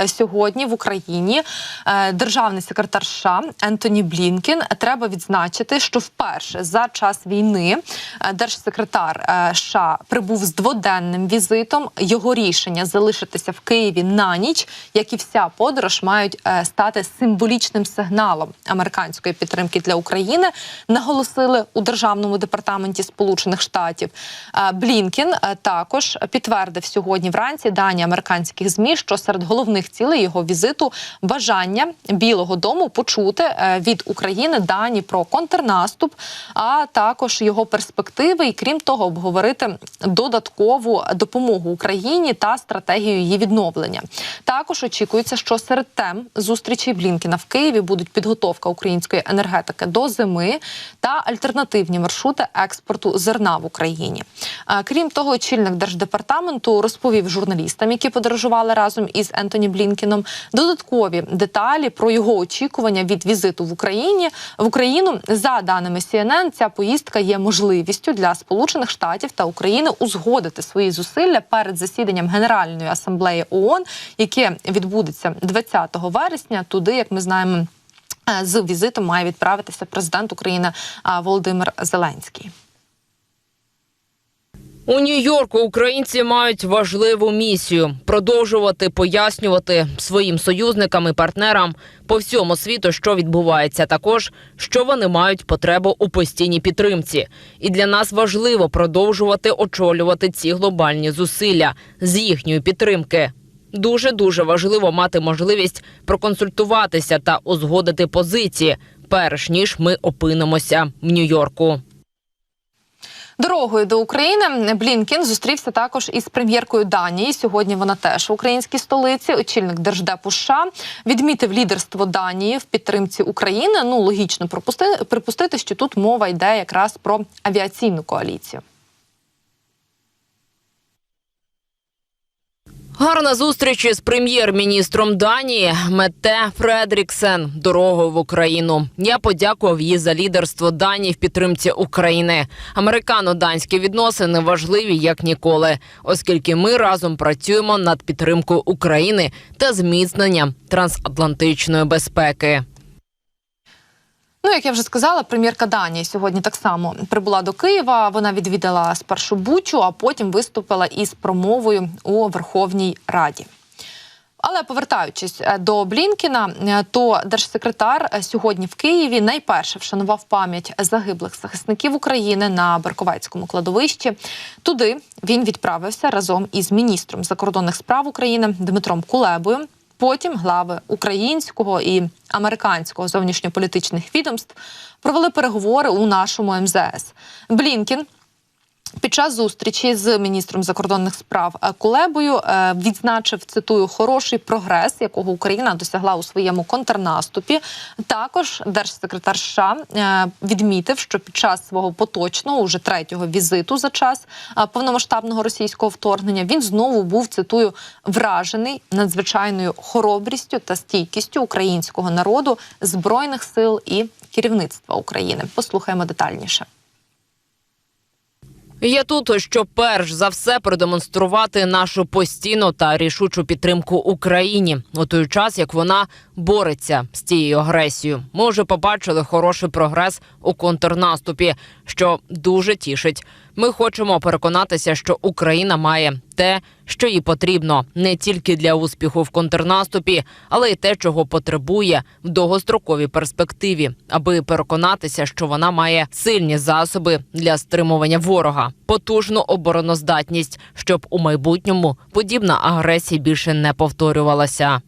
е, сьогодні в Україні е, державний секретар США Ентоні Блінкін. Треба відзначити, що вперше за час війни е, держсекретар США прибув з дводенним візитом. Його рішення залишитися в Києві на ніч, як і вся подорож, мають стати символічним сигналом американської підтримки для України. Наголосили у державному департаменті Сполучених Штатів. Блінкін також підтвердив сьогодні вранці дані американських змі, що серед головних цілей його візиту бажання Білого Дому почути е, від України дані про контрнаступ, а також його перспективи, і крім того, обговорити додаткову допомогу Україні та стратегію її відновлення. Також очікується, що серед тем зустрічі Блінкіна в Києві будуть підготовка української енергетики до зими та альтернативні маршрути експорту зерна в Україні. Е, Крім того, очільник держдепартаменту розповів журналістам, які подорожували разом із Ентоні Блінкіном, додаткові деталі про його очікування від візиту в Україні в Україну. За даними CNN, ця поїздка є можливістю для Сполучених Штатів та України узгодити свої зусилля перед засіданням Генеральної асамблеї ООН, яке відбудеться 20 вересня. Туди, як ми знаємо. е, З візитом має відправитися президент України Володимир Зеленський. У Нью-Йорку українці мають важливу місію продовжувати пояснювати своїм союзникам і партнерам по всьому світу, що відбувається, також що вони мають потребу у постійній підтримці. І для нас важливо продовжувати очолювати ці глобальні зусилля з їхньої підтримки. Дуже дуже важливо мати можливість проконсультуватися та узгодити позиції, перш ніж ми опинимося в Нью-Йорку. Дорогою до України Блінкін зустрівся також із прем'єркою Данії. Сьогодні вона теж в українській столиці. Очільник держдепу США відмітив лідерство Данії в підтримці України. Ну логічно припустити, що тут мова йде якраз про авіаційну коаліцію. Гарна зустріч із прем'єр-міністром Данії Мете Фредріксен дорогою в Україну. Я подякував їй за лідерство Данії в підтримці України. Американо-данські відносини важливі як ніколи, оскільки ми разом працюємо над підтримкою України та зміцненням трансатлантичної безпеки. Ну, як я вже сказала, прем'єрка Данії сьогодні так само прибула до Києва. Вона відвідала спершу Бучу, а потім виступила із промовою у Верховній Раді. Але повертаючись е, до Блінкіна, е, то держсекретар е, сьогодні в Києві найперше вшанував пам'ять загиблих захисників України на Берковецькому кладовищі. Туди він відправився разом із міністром закордонних справ України Дмитром Кулебою. Потім глави українського і американського зовнішньополітичних відомств провели переговори у нашому МЗС. Блінкін під час зустрічі з міністром закордонних справ е, Кулебою е, відзначив цитую хороший прогрес, якого Україна досягла у своєму контрнаступі. Також держсекретар США е, відмітив, що під час свого поточного, уже третього візиту за час повномасштабного російського вторгнення він знову був цитую вражений надзвичайною хоробрістю та стійкістю українського народу, збройних сил і керівництва України. Послухаємо детальніше. Я тут, щоб перш за все продемонструвати нашу постійну та рішучу підтримку Україні у той час, як вона бореться з цією агресією. Ми вже побачили хороший прогрес у контрнаступі, що дуже тішить. Ми хочемо переконатися, що Україна має те, що їй потрібно не тільки для успіху в контрнаступі, але й те, чого потребує в довгостроковій перспективі, аби переконатися, що вона має сильні засоби для стримування ворога, потужну обороноздатність, щоб у майбутньому подібна агресія більше не повторювалася.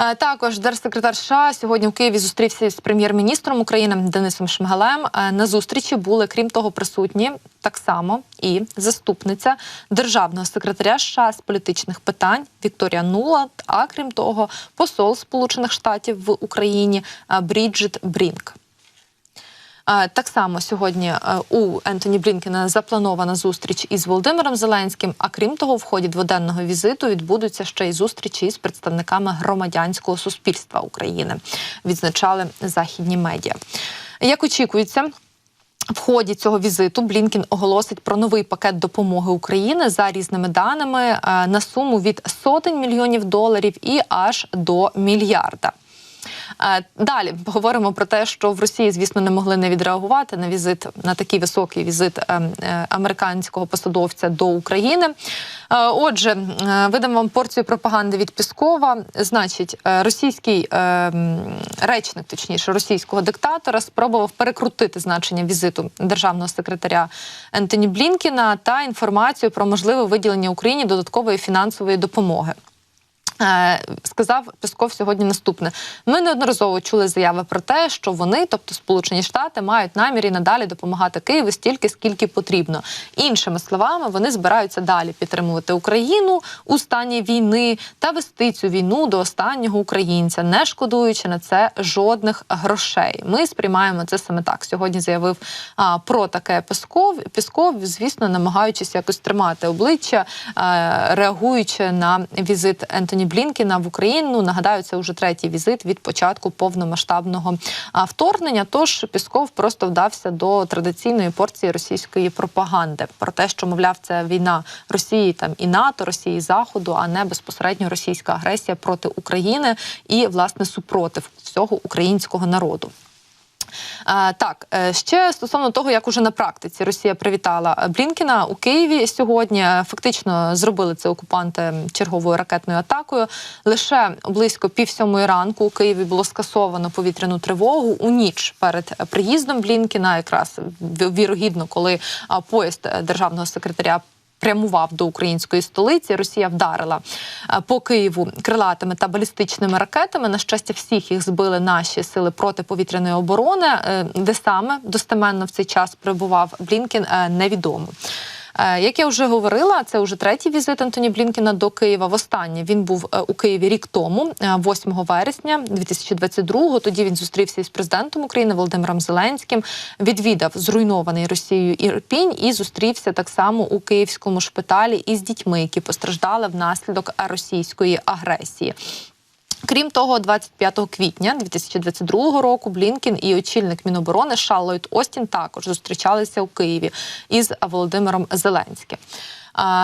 Е, Також держсекретар США сьогодні в Києві зустрівся з прем'єр-міністром України Денисом Шмигалем. Е, На зустрічі були, крім того, присутні так само і заступниця державного секретаря США з політичних питань Вікторія Нуланд. А крім того, посол Сполучених Штатів в Україні е, Бріджит Брінк. Так само сьогодні е, у Ентоні Блінкена запланована зустріч із Володимиром Зеленським. А крім того, в ході дводенного візиту відбудуться ще й зустрічі з представниками громадянського суспільства України. Відзначали західні медіа. Як очікується. В ході цього візиту Блінкін оголосить про новий пакет допомоги України за різними даними е, на суму від сотень мільйонів доларів і аж до мільярда. Е, Далі поговоримо про те, що в Росії, звісно, не могли не відреагувати на візит на такий високий візит е, е, американського посадовця до України. Е, Отже, е, видам вам порцію пропаганди від Піскова. Значить, російський е, речник, точніше, російського диктатора, спробував перекрутити значення візиту державного секретаря Ентоні Блінкіна та інформацію про можливе виділення Україні додаткової фінансової допомоги. Е, Сказав Песков сьогодні наступне: ми неодноразово чули заяви про те, що вони, тобто Сполучені Штати, мають намір і надалі допомагати Києву стільки, скільки потрібно. Іншими словами, вони збираються далі підтримувати Україну у стані війни та вести цю війну до останнього українця, не шкодуючи на це жодних грошей. Ми сприймаємо це саме так. Сьогодні заявив а, про таке Песков. Пісков, звісно, намагаючись якось тримати обличчя, е, реагуючи на візит Ентоні Блінкіна в Україну. Нагадаю, це вже третій візит від початку повномасштабного вторгнення. Тож Пісков просто вдався до традиційної порції російської пропаганди про те, що мовляв, це війна Росії там і НАТО, Росії і Заходу, а не безпосередньо російська агресія проти України і власне супротив всього українського народу. Е, Так, е, ще стосовно того, як уже на практиці Росія привітала Блінкіна у Києві сьогодні. е, Фактично зробили це окупанти черговою ракетною атакою. Лише близько пів сьомої ранку у Києві було скасовано повітряну тривогу у ніч перед приїздом Блінкіна, якраз вірогідно, коли поїзд е, державного секретаря прямував до української столиці. Росія вдарила е, по Києву крилатими та балістичними ракетами. На щастя, всіх їх збили наші сили протиповітряної оборони. Е, Де саме достеменно в цей час прибував Блінкін, е, невідомо. Е, Як я вже говорила, це вже третій візит Антоні Блінкіна до Києва. Востаннє він був е, у Києві рік тому, е, 8 вересня 2022-го. Тоді він зустрівся із президентом України Володимиром Зеленським, відвідав зруйнований Росією Ірпінь і зустрівся так само у київському шпиталі із дітьми, які постраждали внаслідок російської агресії. Крім того, 25 квітня 2022 року Блінкін і очільник Міноборони США Остін також зустрічалися у Києві із Володимиром Зеленським.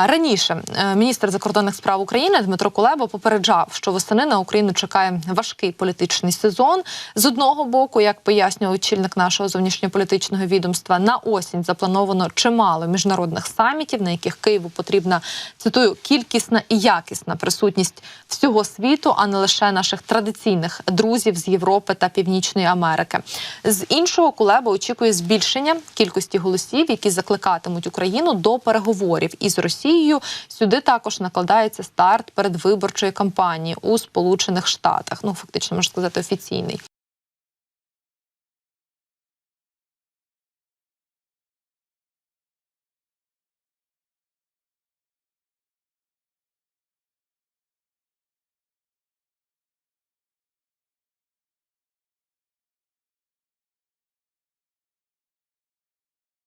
Раніше е, міністр закордонних справ України Дмитро Кулеба попереджав, що восени на Україну чекає важкий політичний сезон. З одного боку, як пояснював очільник нашого зовнішньополітичного відомства, на осінь заплановано чимало міжнародних самітів, на яких Києву потрібна цитую кількісна і якісна присутність всього світу, а не лише наших традиційних друзів з Європи та Північної Америки. З іншого Кулеба очікує збільшення кількості голосів, які закликатимуть Україну до переговорів із Росією. Сюди також накладається старт передвиборчої кампанії у Сполучених Штатах. Ну фактично можна сказати офіційний.